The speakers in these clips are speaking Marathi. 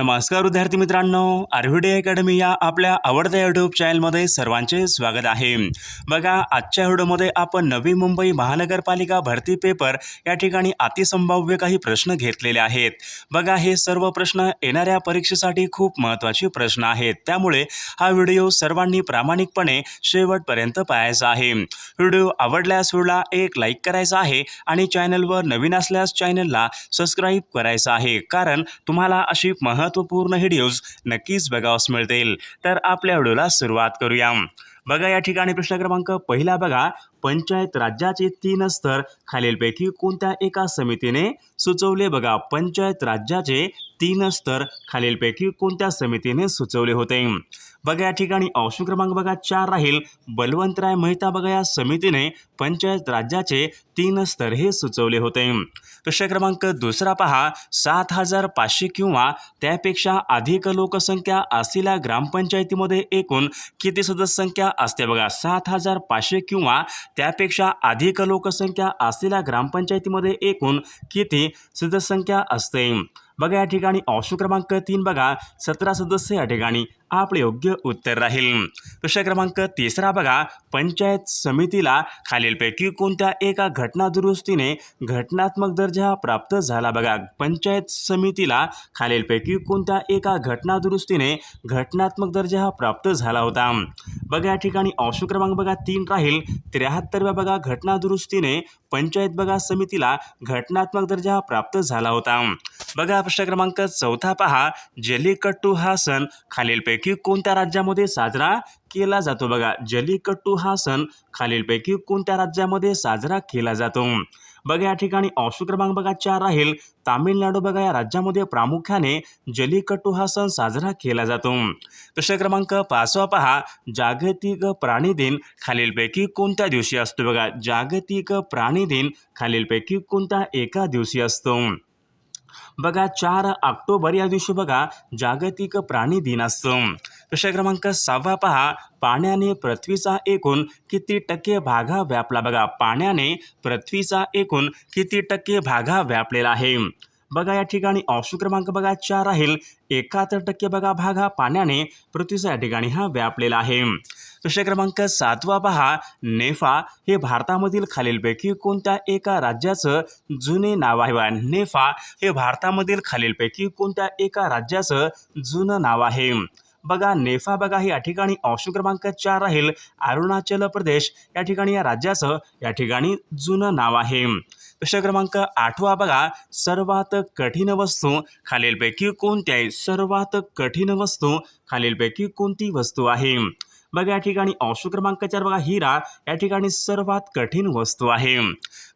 नमस्कार विद्यार्थी मित्रांनो आरव्हीडे अकॅडमी या आपल्या आवडत्या यूट्यूब चॅनलमध्ये सर्वांचे स्वागत आहे. बघा आजच्या व्हिडिओमध्ये आपण नवी मुंबई महानगरपालिका भरती पेपर या ठिकाणी अतिसंभाव्य काही प्रश्न घेतलेले आहेत. बघा हे सर्व प्रश्न येणाऱ्या परीक्षेसाठी खूप महत्त्वाचे प्रश्न आहेत. त्यामुळे हा व्हिडिओ सर्वांनी प्रामाणिकपणे शेवटपर्यंत पाहायचा आहे. व्हिडिओ आवडल्यास व्हिडिओला एक लाईक करायचा आहे आणि चॅनलवर नवीन असल्यास चॅनलला सबस्क्राईब करायचं आहे. कारण तुम्हाला अशी महत्त्वपूर्ण व्हिडिओज नक्कीच बघावस मिळतील. तर आपल्या व्हिडिओला सुरुवात करूया. बघा या ठिकाणी प्रश्न क्रमांक पहिला बघा. पंचायत राज्याचे तीन स्तर खालीलपैकी कोणत्या एका समितीने सुचवले? बघा पंचायत राज्याचे तीन स्तर खालीलपैकी कोणत्या समितीने सुचवले होते? बघा या ठिकाणी ऑप्शन क्रमांक बघा चार राहील. बलवंतराय मेहता बघा या समितीने पंचायत राज्याचे तीन स्तर हे सुचवले होते. प्रश्न क्रमांक दुसरा पहा. सात हजार पाचशे किंवा त्यापेक्षा अधिक लोकसंख्या असलेल्या ग्रामपंचायतीमध्ये एकूण किती सदस्य संख्या असते बघा? सात हजार पाचशे किंवा त्यापेक्षा अधिक लोकसंख्या असलेल्या ग्रामपंचायतीमध्ये एकूण किती सदस्यसंख्या असते? बघा या ठिकाणी ऑप्शन क्रमांक तीन बघा. सतरा सदस्य या ठिकाणी आपले योग्य उत्तर राहील. प्रश्न क्रमांक तिसरा बघा. पंचायत समितीला खालीलपैकी कोणत्या एका घटना दुरुस्तीने घटनात्मक दर्जा प्राप्त झाला बघा. पंचायत समितीला खालीलपैकी कोणत्या एका घटना दुरुस्तीने घटनात्मक दर्जा प्राप्त झाला होता. बघा या ठिकाणी ऑप्शन क्रमांक बघा तीन राहील. त्र्याहत्तरव्या बघा घटना दुरुस्तीने पंचायत बघा समितीला घटनात्मक दर्जा प्राप्त झाला होता. बघा प्रश्न क्रमांक चौथा पहा. जल्लीकट्टू हा सण खालीलपैकी कोणत्या राज्यामध्ये साजरा केला जातो. बघा जलीकट्टू हा सण खालीलपैकी कोणत्या राज्यामध्ये साजरा केला जातो? बघा या ठिकाणी ऑप्शन क्रमांक बघा चार राहील. तामिळनाडू बघा या राज्यामध्ये प्रामुख्याने जलीकट्टू हा सण साजरा केला जातो. प्रश्न क्रमांक पाचवा पहा. जागतिक प्राणी दिन खालीलपैकी कोणत्या दिवशी असतो? बघा जागतिक प्राणी दिन खालीलपैकी कोणत्या एका दिवशी असतो? बघा चार ऑक्टोबर या दिवशी बघा जागतिक प्राणी दिन असतो. प्रश्न क्रमांक सहावा पहा. पाण्याने पृथ्वीचा एकूण किती टक्के भागा व्यापला? बघा पाण्याने पृथ्वीचा एकूण किती टक्के भागा व्यापलेला आहे? बघा या ठिकाणी ऑप्शन क्रमांक बघा चार राहील. एकाहत्तर टक्के बघा भाग हा पाण्याने पृथ्वीचा या ठिकाणी हा व्यापलेला आहे. प्रश्न क्रमांक सातवा पहा. नेफा हे भारतामधील खालीलपैकी कोणत्या एका राज्याचं जुने नाव आहे? नेफा हे भारतामधील खालीलपैकी कोणत्या एका राज्याचं जुनं नाव आहे? बघा नेफा बघा ही या ठिकाणी ऑप्शन क्रमांक चार राहील. अरुणाचल प्रदेश या ठिकाणी या राज्याचं या ठिकाणी जुनं नाव आहे. प्रश्न क्रमांक आठवा बघा सर्वात कठीण वस्तू खालीलपैकी कोणत्या सर्वात कठीण वस्तू खालीलपैकी कोणती वस्तू आहे? बघा या ठिकाणी ऑप्शन क्रमांक चार बघा हिरा या ठिकाणी सर्वात कठीण वस्तू आहे.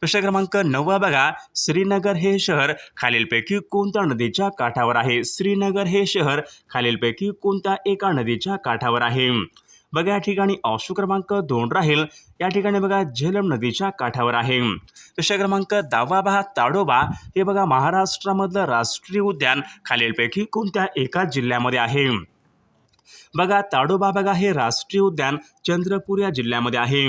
प्रश्न क्रमांक नववा बघा श्रीनगर हे शहर खालीलपैकी कोणत्या नदीच्या काठावर आहे? श्रीनगर हे शहर खालीलपैकी कोणत्या एका नदीच्या काठावर आहे? बघा या ठिकाणी ऑप्शन क्रमांक दोन राहील. या ठिकाणी बघा झेलम नदीच्या काठावर आहे. प्रश्न क्रमांक दहावा बघा ताडोबा हे बघा महाराष्ट्रामधलं राष्ट्रीय उद्यान खालीलपैकी कोणत्या एका जिल्ह्यामध्ये आहे? बघा ताडोबा बघा हे राष्ट्रीय उद्यान चंद्रपूर या जिल्ह्यामध्ये आहे.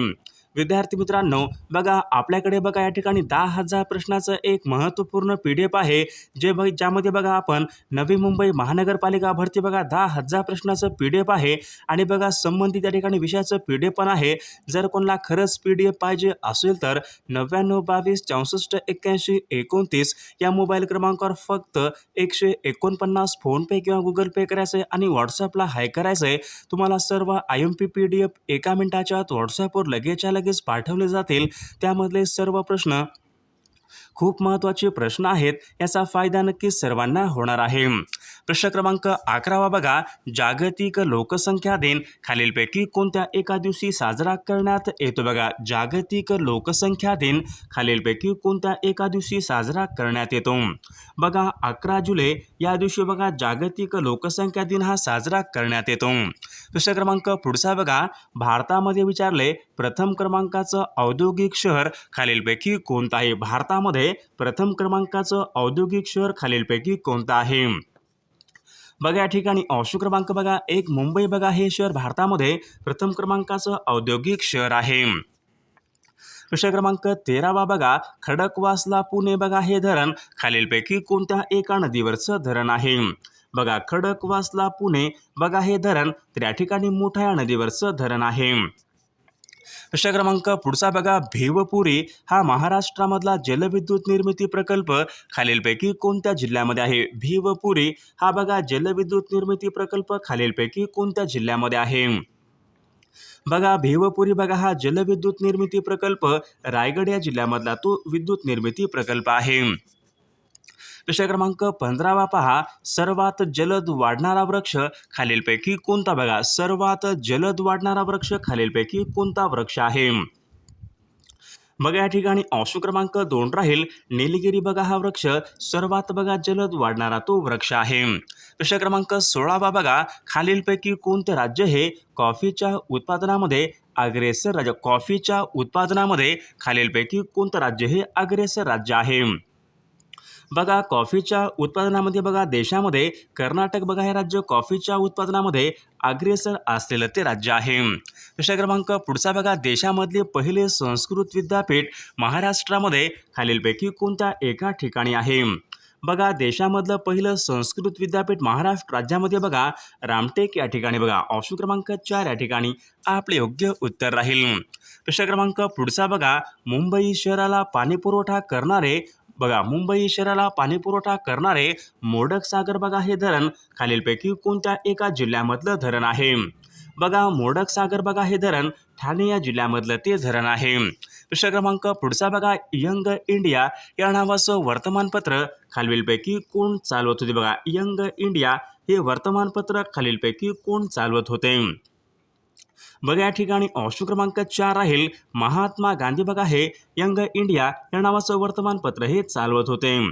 विद्यार्थी मित्रांनो बघा आपल्याकडे बघा या ठिकाणी दहा हजार प्रश्नाचं एक महत्त्वपूर्ण पी डी एफ आहे जे बघ ज्यामध्ये बघा आपण नवी मुंबई महानगरपालिका भरती बघा दहा हजार प्रश्नाचं पी डी एफ आहे आणि बघा संबंधित या ठिकाणी विषयाचं पी डी एफ पण आहे. जर कोणाला खरंच पी डी एफ पाहिजे असेल तर नव्याण्णव बावीस चौसष्ट एक्क्याऐंशी एकोणतीस या मोबाईल क्रमांकावर फक्त एकशे एकोणपन्नास फोनपे किंवा गुगल पे करायचं आहे आणि व्हॉट्सअपला हाय करायचं आहे तुम्हाला सर्व I M P P D F एका मिनिटाच्या आत व्हॉट्सॲपवर लगेचच्या लगेच पाठवले जातील. त्यामधले सर्व प्रश्न खूप महत्त्वाचे प्रश्न आहेत याचा फायदा नक्कीच सर्वांना होणार आहे. प्रश्न क्रमांक अकरावा बघा. जागतिक लोकसंख्या दिन. खालीलपैकी कोणत्या एका दिवशी साजरा करण्यात येतो बघा? जागतिक लोकसंख्या दिन. खालीलपैकी कोणत्या एका दिवशी साजरा करण्यात येतो? बघा अकरा जुलै. या दिवशी बघा जागतिक लोकसंख्या दिन हा साजरा करण्यात येतो. प्रश्न क्रमांक पुढचा बघा. भारतामध्ये विचारले प्रथम क्रमांकाचं औद्योगिक शहर खालीलपैकी कोणतं आहे भारतामध्ये प्रथम क्रमांकाचं औद्योगिक शहर खालीलपैकी कोणतं आहे? बघा या ठिकाणी ऑप्शन क्रमांक बघा एक मुंबई बघा हे शहर भारतामध्ये प्रथम क्रमांकाचं औद्योगिक शहर आहे. प्रश्न क्रमांक तेरावा बघा खडकवासला पुणे बघा हे धरण खालीलपैकी कोणत्या एका नदीवरचं धरण आहे? बघा खडकवासला पुणे बघा हे धरण तर या ठिकाणी मोठ्या नदीवरचं धरण आहे. प्रश्न क्रमांक पुढचा बघा. भेवपुरी हा महाराष्ट्रामधला जलविद्युत निर्मिती प्रकल्प खालीलपैकी कोणत्या जिल्ह्यामध्ये आहे? भेवपुरी हा बघा जलविद्युत निर्मिती प्रकल्प खालीलपैकी कोणत्या जिल्ह्यामध्ये आहे? बघा भेवपुरी बघा हा जलविद्युत निर्मिती प्रकल्प रायगड या जिल्ह्यामधला तो विद्युत निर्मिती प्रकल्प आहे. प्रश्न क्रमांक पंधरावा पहा. सर्वात जलद वाढणारा वृक्ष खालीलपैकी कोणता? बघा सर्वात जलद वाढणारा वृक्ष खालीलपैकी कोणता वृक्ष आहे? बघा या ठिकाणी ऑप्शन क्रमांक दोन राहील. निलगिरी बघा हा वृक्ष सर्वात बघा जलद वाढणारा तो वृक्ष आहे. प्रश्न क्रमांक सोळावा बघा. खालीलपैकी कोणते राज्य हे कॉफीच्या उत्पादनामध्ये अग्रेसर राज्य कॉफीच्या उत्पादनामध्ये खालीलपैकी कोणतं राज्य हे अग्रेसर राज्य आहे? बघा कॉफीच्या उत्पादनामध्ये बघा देशामध्ये कर्नाटक बघा हे राज्य कॉफीच्या उत्पादनामध्ये अग्रेसर असलेलं ते राज्य आहे. प्रश्न क्रमांक पुढचा बघा देशामधले पहिले संस्कृत विद्यापीठ महाराष्ट्रामध्ये खालीलपैकी कोणत्या एका ठिकाणी आहे? बघा देशामधलं पहिलं संस्कृत विद्यापीठ महाराष्ट्र राज्यामध्ये बघा रामटेक या ठिकाणी बघा. ऑप्शन क्रमांक चार या ठिकाणी आपले योग्य उत्तर राहील. प्रश्न क्रमांक पुढचा बघा मुंबई शहराला पाणीपुरवठा करणारे बघा मुंबई शहराला पाणीपुरवठा करणारे मोडक सागर बघा हे धरण. खालीलपैकी कोणत्या एका जिल्ह्यामधलं धरण आहे? बघा मोडक सागर बघा हे धरण. ठाणे या जिल्ह्यामधलं ते धरण आहे. प्रश्न क्रमांक पुढचा बघा यंग इंडिया. या नावाचं वर्तमानपत्र खालीलपैकी कोण चालवत होते? बघा यंग इंडिया हे वर्तमानपत्र खालीलपैकी कोण चालवत होते? बघा या ठिकाणी ऑप्शन क्रमांक चार राहील. महात्मा गांधी बघा हे यंग इंडिया या नावाचं वर्तमानपत्र हे चालवत होते.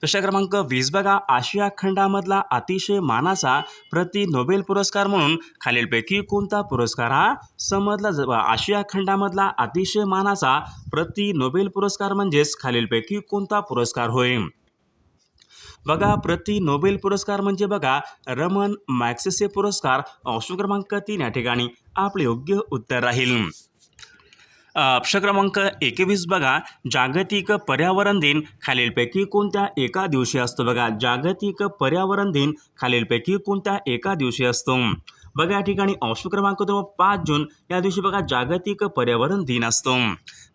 प्रश्न क्रमांक वीस बघा. आशिया खंडामधला अतिशय मानाचा प्रति नोबेल पुरस्कार म्हणून खालीलपैकी कोणता पुरस्कार हा? समजला ज- आशिया खंडामधला अतिशय मानाचा प्रति नोबेल पुरस्कार म्हणजेच खालीलपैकी कोणता पुरस्कार होय? बघा प्रति नोबेल पुरस्कार म्हणजे बघा रमन मॅक्सेसे पुरस्कार ऑप्शन क्रमांक तीन या ठिकाणी. आपले योग्य उत्तर राहील. ऑप्शन क्रमांक एकवीस बघा जागतिक पर्यावरण दिन खालीलपैकी कोणत्या एका दिवशी असतो? बघा जागतिक पर्यावरण दिन खालीलपैकी कोणत्या एका दिवशी असतो? बघा या ठिकाणी अंश क्रमांक तो पाच जून. या दिवशी बघा जागतिक पर्यावरण दिन असतो.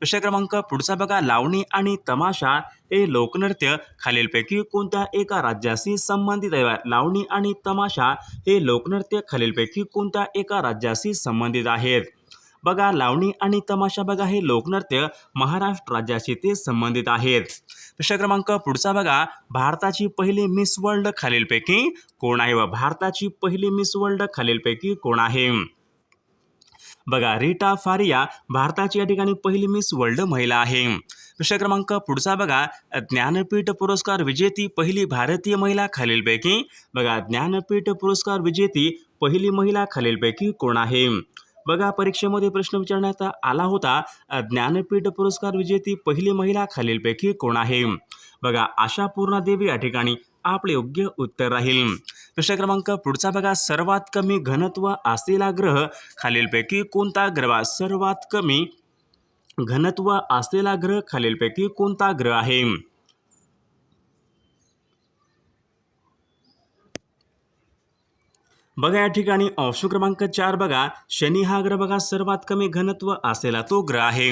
विषय क्रमांक पुढचा बघा लावणी आणि तमाशा हे लोकनृत्य खालीलपैकी कोणत्या एका राज्याशी संबंधित आहे? लावणी आणि तमाशा हे लोकनृत्य खालीलपैकी कोणत्या एका राज्याशी संबंधित आहेत? बघा लावणी आणि तमाशा बघा हे लोकनृत्य महाराष्ट्र राज्याशी ते संबंधित आहेत. प्रश्न क्रमांक पुढचा बघा भारताची पहिली मिस वर्ल्ड खालीलपैकी कोण आहे व भारताची पहिली मिस वर्ल्ड खालीलपैकी कोण आहे? बघा रीटा फारिया भारताची या ठिकाणी पहिली मिस वर्ल्ड महिला आहे. प्रश्न क्रमांक पुढचा बघा ज्ञानपीठ पुरस्कार विजेती पहिली भारतीय महिला खालीलपैकी बघा ज्ञानपीठ पुरस्कार विजेती पहिली महिला खालीलपैकी कोण आहे? बघा परीक्षेमध्ये प्रश्न विचारण्यात आला होता ज्ञानपीठ पुरस्कार विजेती पहिली महिला खालीलपैकी कोण आहे? बघा आशा पूर्णा देवी या ठिकाणी आपले योग्य उत्तर राहील. प्रश्न क्रमांक पुढचा बघा सर्वात कमी घनत्व असलेला ग्रह खालीलपैकी कोणता ग्रह? सर्वात कमी घनत्व असलेला ग्रह खालीलपैकी कोणता ग्रह आहे? बघा या ठिकाणी ऑप्शन क्रमांक चार बघा. शनी हा ग्रह बघा सर्वात कमी घनत्व असलेला तो ग्रह आहे.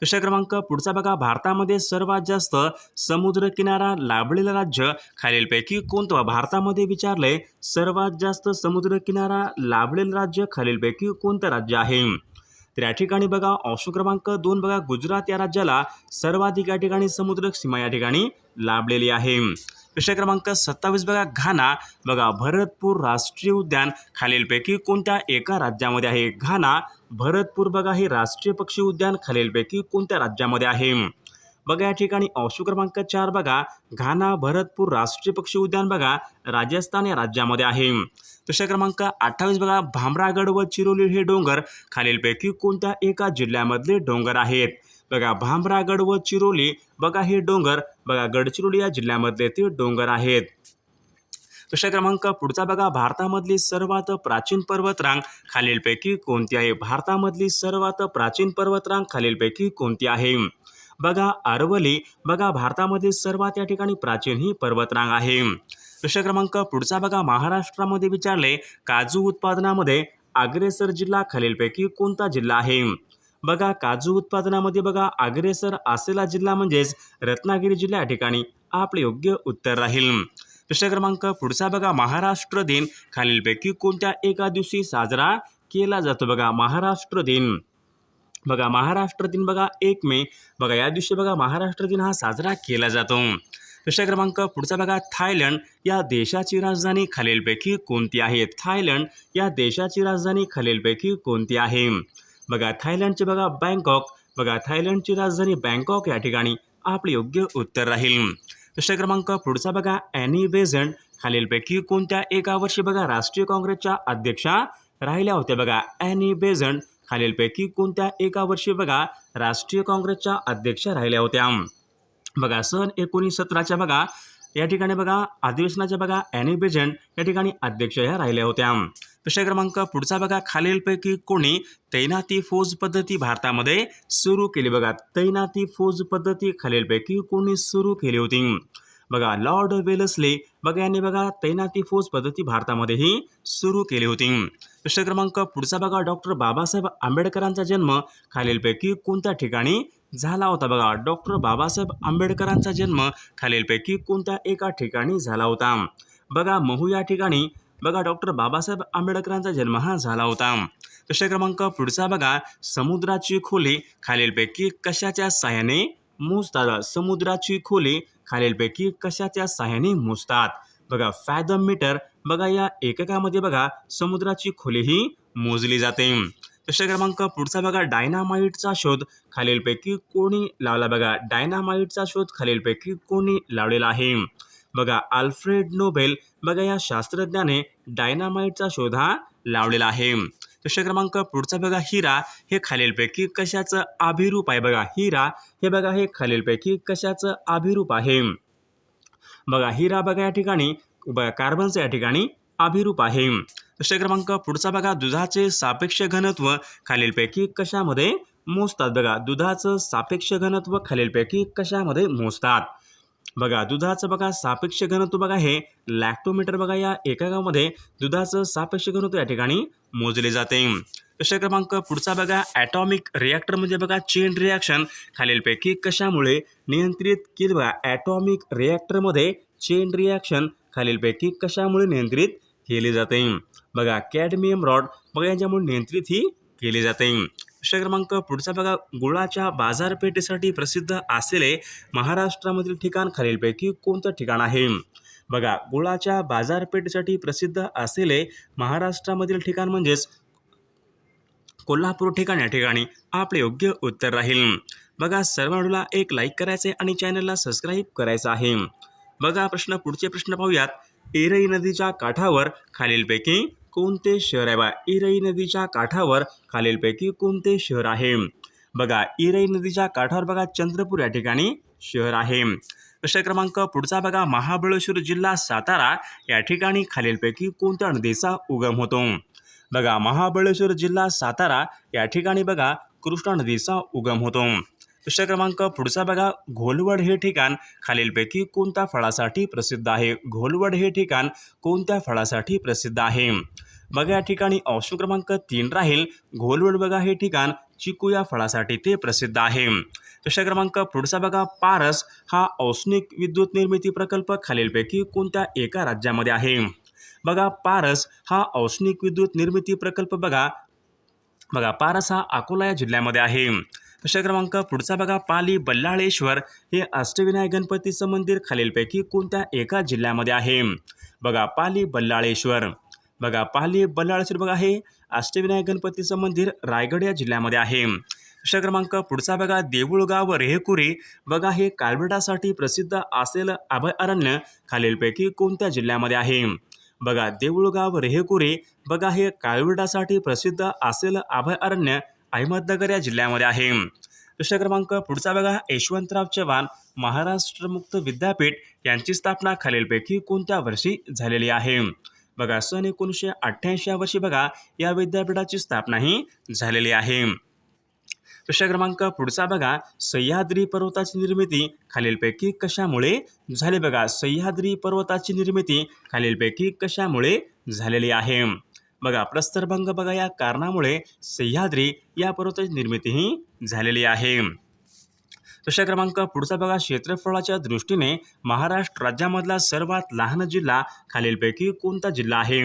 प्रश्न क्रमांक पुढचा बघा भारतामध्ये सर्वात जास्त समुद्र किनारा लाभलेलं राज्य खालीलपैकी कोणतं? भारतामध्ये विचारलंय सर्वात जास्त समुद्र किनारा लाभलेलं राज्य खालीलपैकी कोणतं राज्य आहे? तर या ठिकाणी बघा ऑप्शन क्रमांक दोन बघा गुजरात या राज्याला सर्वाधिक या ठिकाणी समुद्र सीमा या ठिकाणी लाभलेली आहे. प्रश्न क्रमांक सत्तावीस बघा. घाना. बघा भरतपूर राष्ट्रीय उद्यान खालीलपैकी कोणत्या एका राज्यामध्ये आहे? घाना भरतपूर बघा हे राष्ट्रीय पक्षी उद्यान खालीलपैकी कोणत्या राज्यामध्ये आहे? बघा या ठिकाणी ऑप्शन क्रमांक चार बघा. घाना भरतपूर राष्ट्रीय पक्षी उद्यान बघा. राजस्थान या राज्यामध्ये आहे. प्रश्न क्रमांक अठ्ठावीस बघा. भामरागड व चिरोली हे डोंगर खालीलपैकी कोणत्या एका जिल्ह्यामधले डोंगर आहेत? बघा भामरागड व चिरोली बघा हे डोंगर. बघा गडचिरोली या जिल्ह्यामधले ते डोंगर आहेत. प्रश्न क्रमांक पुढचा बघा. भारतामधली सर्वात प्राचीन पर्वतरांग खालीलपैकी कोणती आहे? भारतामधली सर्वात प्राचीन पर्वतरांग खालीलपैकी कोणती आहे? बघा अरवली बघा भारतामधील सर्वात या ठिकाणी प्राचीन ही पर्वतरांग आहे. प्रश्न क्रमांक पुढचा बघा महाराष्ट्रामध्ये विचारले काजू उत्पादनामध्ये अग्रेसर जिल्हा खालीलपैकी कोणता जिल्हा आहे? बघा काजू उत्पादनामध्ये बघा अग्रेसर असलेला जिल्हा म्हणजेच रत्नागिरी जिल्हा या ठिकाणी आपले योग्य उत्तर राहील. प्रश्न क्रमांक पुढचा बघा महाराष्ट्र दिन खालीलपैकी कोणत्या एका दिवशी साजरा केला जातो? बघा महाराष्ट्र दिन. बघा महाराष्ट्र दिन बघा एक मे. बघा या दिवशी बघा महाराष्ट्र दिन हा साजरा केला जातो. प्रश्न क्रमांक पुढचा बघा थायलंड. या देशाची राजधानी खालीलपैकी कोणती आहे? थायलंड या देशाची राजधानी खालीलपैकी कोणती आहे? बघा थायलंडचे बघा बँकॉक. बघा थायलंडची राजधानी बँकॉक या ठिकाणी आपले योग्य उत्तर राहील. प्रश्न क्रमांक पुढचा बघा ॲनी बेझंट खालीलपैकी कोणत्या एका वर्षी बघा राष्ट्रीय काँग्रेसच्या अध्यक्षा राहिल्या होत्या बघा ॲनी बेझंट खालीलपैकी कोणत्या एका वर्षी बघा राष्ट्रीय काँग्रेसच्या अध्यक्ष राहिल्या होत्या. बघा सन एकोणीस सतराच्या बघा या ठिकाणी बघा अधिवेशनाच्या बघा ॲनी बेजंट या ठिकाणी अध्यक्ष ह्या राहिल्या होत्या. प्रश्न क्रमांक पुढचा बघा खालीलपैकी कोणी? तैनाती फौज पद्धती भारतामध्ये सुरू केली. बघा तैनाती फौज पद्धती खालीलपैकी कोणी सुरू केली होती? बघा लॉर्ड वेलसले बघा यांनी बघा तैनाती फौज पद्धती भारतामध्येही सुरू केली होती. प्रश्न क्रमांक पुढचा बघा डॉक्टर बाबासाहेब आंबेडकरांचा जन्म खालीलपैकी कोणत्या ठिकाणी झाला होता बघा? डॉक्टर बाबासाहेब आंबेडकरांचा जन्म खालीलपैकी कोणत्या एका ठिकाणी झाला होता? बघा महू या ठिकाणी बघा डॉक्टर बाबासाहेब आंबेडकरांचा जन्म हा झाला होता. प्रश्न क्रमांक पुढचा बघा समुद्राची खोली खालीलपैकी कशाच्या सहाय्याने मोजतात? समुद्राची खोली खालीलपैकी कशाच्या साह्याने मोजतात? बघा फॅदम मीटर बघा या एककामध्ये बघा समुद्राची खोली ही मोजली जाते. प्रश्न क्रमांक पुढचा बघा डायनामाइटचा शोध खालीलपैकी कोणी लावला? बघा डायनामाइटचा शोध खालीलपैकी कोणी लावलेला आहे? बघा अल्फ्रेड नोबेल बघा या शास्त्रज्ञाने डायनामाइटचा शोध हा लावलेला आहे. प्रश्न क्रमांक पुढचा बघा हिरा हे खालीलपैकी कशाचं अभिरूप आहे? बघा हिरा हे बघा हे खालीलपैकी कशाचं अभिरूप आहे? बघा हिरा बघा या ठिकाणी बघा कार्बनचं या ठिकाणी अभिरूप आहे. प्रश्न क्रमांक पुढचा बघा दुधाचे सापेक्ष घनत्व खालीलपैकी कशामध्ये मोजतात? बघा दुधाचं सापेक्ष घनत्व खालीलपैकी कशामध्ये मोजतात? बघा दुधाचं बघा सापेक्ष घनत्व बघा हे. लॅक्टोमीटर बघा या एककामध्ये दुधाचं सापेक्ष घनत्व या ठिकाणी मोजले जाते. प्रश्न क्रमांक पुढचा बघा ॲटॉमिक रिॲक्टर म्हणजे बघा चेन रिॲक्शन खालीलपैकी कशामुळे नियंत्रित केली बघा ॲटॉमिक रिॲक्टरमध्ये चेन रिॲक्शन खालीलपैकी कशामुळे नियंत्रित केली जाते? बघा कॅडमियम रॉड बघा यांच्यामुळे नियंत्रित ही केली जाते. प्रश्न क्रमांक पुढचा बघा. गुळाच्या बाजारपेठेसाठी प्रसिद्ध असलेले महाराष्ट्रामधील ठिकाण खालीलपैकी कोणतं ठिकाण आहे? बघा गुळाच्या बाजारपेठेसाठी प्रसिद्ध असलेले महाराष्ट्रामधील ठिकाण म्हणजेच कोल्हापूर ठिकाण. या ठिकाणी आपले योग्य उत्तर राहील. बघा सर्व व्हिडिओला एक लाईक करायचे आणि चॅनलला सबस्क्राईब करायचं आहे. बघा प्रश्न पुढचे प्रश्न पाहूयात. एरई नदीच्या काठावर खालीलपैकी कोणते शहर आहे बा? इरई नदीच्या काठावर खालीलपैकी कोणते शहर आहे? बघा इरई नदीच्या काठावर बघा चंद्रपूर या ठिकाणी शहर आहे. प्रश्न क्रमांक पुढचा बघा महाबळेश्वर जिल्हा सातारा या ठिकाणी खालीलपैकी कोणत्या नदीचा उगम होतो? बघा महाबळेश्वर जिल्हा सातारा या ठिकाणी बघा कृष्णा नदीचा उगम होतो. प्रश्न क्रमांक पुढचा बघा घोलवड हे ठिकाण खालीलपैकी कोणत्या फळासाठी प्रसिद्ध आहे? घोलवड हे ठिकाण कोणत्या फळासाठी प्रसिद्ध आहे? बघा या ठिकाणी ऑप्शन क्रमांक तीन राहील. घोलवड बघा हे ठिकाण चिकू या फळासाठी ते प्रसिद्ध आहे. प्रश्न क्रमांक पुढचा बघा पारस हा औष्णिक विद्युत निर्मिती प्रकल्प खालीलपैकी कोणत्या एका राज्यामध्ये आहे? बघा पारस हा औष्णिक विद्युत निर्मिती प्रकल्प बघा. बघा पारस हा अकोला या जिल्ह्यामध्ये आहे. प्रश्न क्रमांक पुढचा बघा पाली बल्लाळेश्वर हे अष्टविनायक गणपतीचं मंदिर खालीलपैकी कोणत्या एका जिल्ह्यामध्ये आहे? बघा पाली बल्लाळेश्वर. बघा पाली बल्लाळेश्वर बघा हे अष्टविनायक गणपतीचं मंदिर रायगड या जिल्ह्यामध्ये आहे. प्रश्न क्रमांक पुढचा बघा देऊळगाव रेहकुरी बघा हे कालबेटासाठी प्रसिद्ध असलेलं अभयारण्य खालीलपैकी कोणत्या जिल्ह्यामध्ये आहे? बघा देऊळगाव रेहकुरी बघा हे काळविटासाठी प्रसिद्ध असलेलं अभयारण्य अहमदनगर या जिल्ह्यामध्ये आहे. प्रश्न क्रमांक पुढचा बघा यशवंतराव चव्हाण महाराष्ट्र मुक्त विद्यापीठ यांची स्थापना खालीलपैकी कोणत्या वर्षी झालेली आहे? बघा सन एकोणीसशे अठ्ठ्याऐंशी या वर्षी बघा या विद्यापीठाची स्थापना ही झालेली आहे. प्रश्न क्रमांक पुढचा बघा सह्याद्री पर्वताची निर्मिती खालीलपैकी कशामुळे झाली? बघा सह्याद्री पर्वताची निर्मिती खालीलपैकी कशामुळे झालेली आहे? बघा प्रस्तरभंग बघा या कारणामुळे सह्याद्री या पर्वताची निर्मितीही झालेली आहे. प्रश्न क्रमांक पुढचा बघा. क्षेत्रफळाच्या दृष्टीने महाराष्ट्र राज्यामधला सर्वात लहान जिल्हा खालीलपैकी कोणता जिल्हा आहे?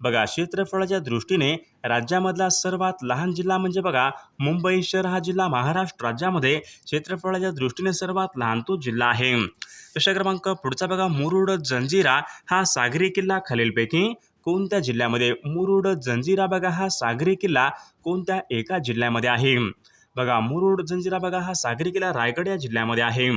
बघा क्षेत्रफळाच्या दृष्टीने राज्यामधला सर्वात लहान जिल्हा म्हणजे बघा मुंबई शहर हा जिल्हा महाराष्ट्र राज्यामध्ये क्षेत्रफळाच्या दृष्टीने सर्वात लहान तो जिल्हा आहे. प्रश्न क्रमांक पुढचा बघा. मुरुड जंजिरा हा सागरी किल्ला खालीलपैकी कोणत्या जिल्ह्यामध्ये? मुरुड जंजिरा बघा. हा सागरी किल्ला कोणत्या एका जिल्ह्यामध्ये आहे? बघा मुरुड जंजिरा बघा हा सागरी किल्ला रायगड या जिल्ह्यामध्ये आहे.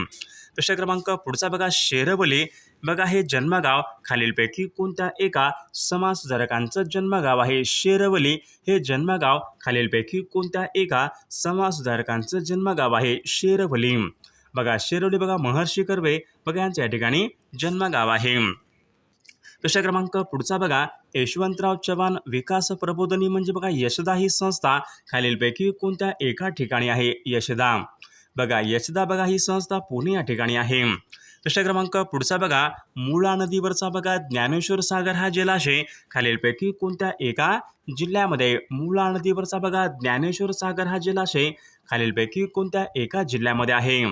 प्रश्न क्रमांक पुढचा बघा शेरवली. बघा हे जन्मगाव खालीलपैकी कोणत्या एका समाजसुधारकांचं जन्मगाव आहे? शेरवली हे जन्मगाव खालीलपैकी कोणत्या एका समाजसुधारकांचं जन्मगाव आहे? शेरवली. बघा शेरवली बघा महर्षी कर्वे बघा यांच्या या ठिकाणी जन्मगाव आहे. प्रश्न क्रमांक? पुढचा बघा. यशवंतराव चव्हाण विकास प्रबोधनी म्हणजे बघा यशदा ही संस्था खालीलपैकी कोणत्या एका ठिकाणी आहे? यशदा. बघा यशदा बघा ही संस्था पुणे या ठिकाणी आहे. प्रश्न क्रमांक? पुढचा बघा. मुळा नदीवरचा बघा ज्ञानेश्वर सागर हा जलाशय खालीलपैकी कोणत्या एका जिल्ह्यामध्ये? मुळा नदीवरचा बघा ज्ञानेश्वर सागर हा जलाशय खालीलपैकी कोणत्या एका जिल्ह्यामध्ये आहे?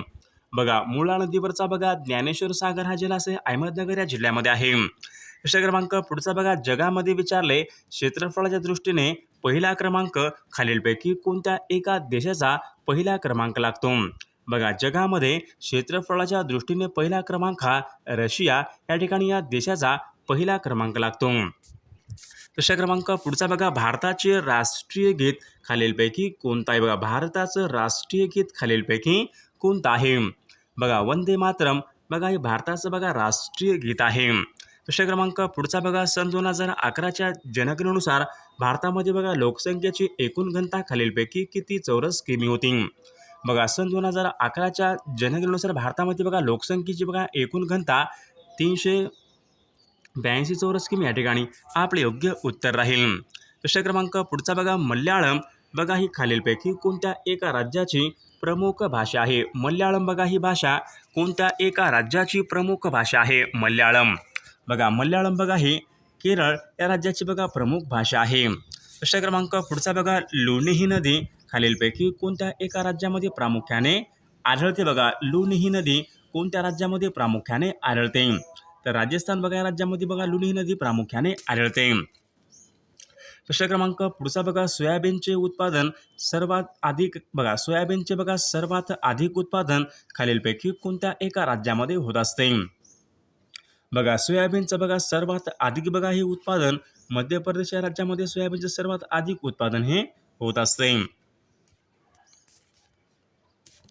बघा मुळा नदीवरचा बघा ज्ञानेश्वर सागर हा जलाशय अहमदनगर या जिल्ह्यामध्ये आहे. प्रश्न क्रमांक पुढचा बघा. जगामध्ये विचारले क्षेत्रफळाच्या दृष्टीने पहिला क्रमांक खालीलपैकी कोणत्या एका देशाचा पहिला क्रमांक लागतो? बघा जगामध्ये क्षेत्रफळाच्या दृष्टीने पहिला क्रमांक हा रशिया. या ठिकाणी या देशाचा पहिला क्रमांक लागतो. प्रश्न क्रमांक पुढचा बघा. भारताचे राष्ट्रीय गीत खालीलपैकी कोणतं आहे? बघा भारताचं राष्ट्रीय गीत खालीलपैकी कोणतं आहे? बघा वंदे मातरम. बघा हे भारताचं बघा राष्ट्रीय गीत आहे. प्रश्न क्रमांक पुढचा बघा सन दोन हजार अकराच्या जनगणनेनुसार भारतामध्ये बघा लोकसंख्येची एकूण घनता खालीलपैकी किती चौरस किमी होती? बघा सन दोन हजार अकराच्या जनगणनेनुसार भारतामध्ये बघा लोकसंख्येची बघा एकूण घनता तीनशे ब्याऐंशी चौरस किमी या ठिकाणी. आपले योग्य उत्तर राहील. प्रश्न क्रमांक पुढचा बघा मल्याळम. बघा ही खालीलपैकी कोणत्या एका राज्याची प्रमुख भाषा आहे? मल्याळम बघा ही भाषा कोणत्या एका राज्याची प्रमुख भाषा आहे? मल्याळम. बघा मल्याळम बघा ही केरळ या राज्याची बघा प्रमुख भाषा आहे. प्रश्न क्रमांक पुढचा बघा लोणी ही नदी खालीलपैकी कोणत्या एका राज्यामध्ये प्रामुख्याने आढळते बघा. लोणी ही नदी कोणत्या राज्यामध्ये प्रामुख्याने आढळते? तर राजस्थान बघा या राज्यामध्ये बघा लुणी ही नदी प्रामुख्याने आढळते. प्रश्न क्रमांक पुढचा बघा सोयाबीनचे उत्पादन सर्वात अधिक बघा सोयाबीनचे बघा सर्वात अधिक उत्पादन खालीलपैकी कोणत्या एका राज्यामध्ये होत असते? बघा सोयाबीनचं बघा सर्वात अधिक बघा हे उत्पादन मध्य प्रदेश या राज्यामध्ये सोयाबीनचे सर्वात अधिक उत्पादन हे होत असते.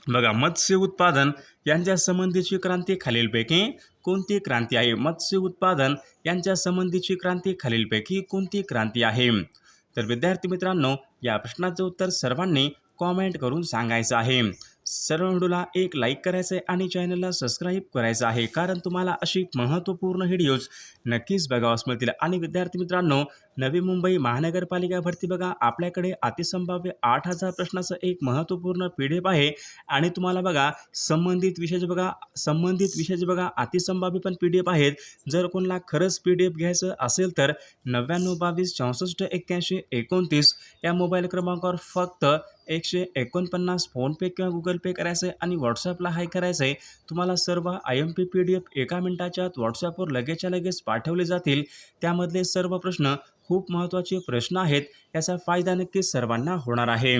बघा मत्स्य उत्पादन यांच्या संबंधीची क्रांती खालीलपैकी कोणती क्रांती आहे? मत्स्य उत्पादन यांच्या संबंधीची क्रांती खालीलपैकी कोणती क्रांती आहे? तर विद्यार्थी मित्रांनो या प्रश्नाचं उत्तर सर्वांनी कॉमेंट करून सांगायचं आहे. सर्व व्हिडिओला एक लाईक करायचं आहे आणि चॅनलला सबस्क्राईब करायचं आहे. कारण तुम्हाला अशी महत्त्वपूर्ण व्हिडिओज नक्कीच बघावास मिळतील. आणि विद्यार्थी मित्रांनो नवी मुंबई महानगरपालिका भरती बघा. आपल्याकडे अतिसंभाव्य आठ हजार प्रश्नाचं एक महत्त्वपूर्ण पी डी एफ आहे. आणि तुम्हाला बघा संबंधित विषयाचे बघा संबंधित विषयाचे बघा अतिसंभाव्य पण पी डी एफ आहेत. जर कोणाला खरंच पी डी एफ घ्यायचं असेल तर नव्याण्णव बावीस चौसष्ट एक्क्याऐंशी एकोणतीस या मोबाईल क्रमांकावर फक्त एकशे एकोणपन्नास फोनपे किंवा गुगल पे करायचं आहे आणि व्हॉट्सॲपला हाय करायचं आहे तुम्हाला सर्व I M P P D F एका मिनिटाच्या आत व्हॉट्सॲपवर लगेचच्या लगेच पाठवले जातील. त्यामधले सर्व प्रश्न खूप महत्त्वाचे प्रश्न आहेत याचा फायदा नक्कीच सर्वांना होणार आहे.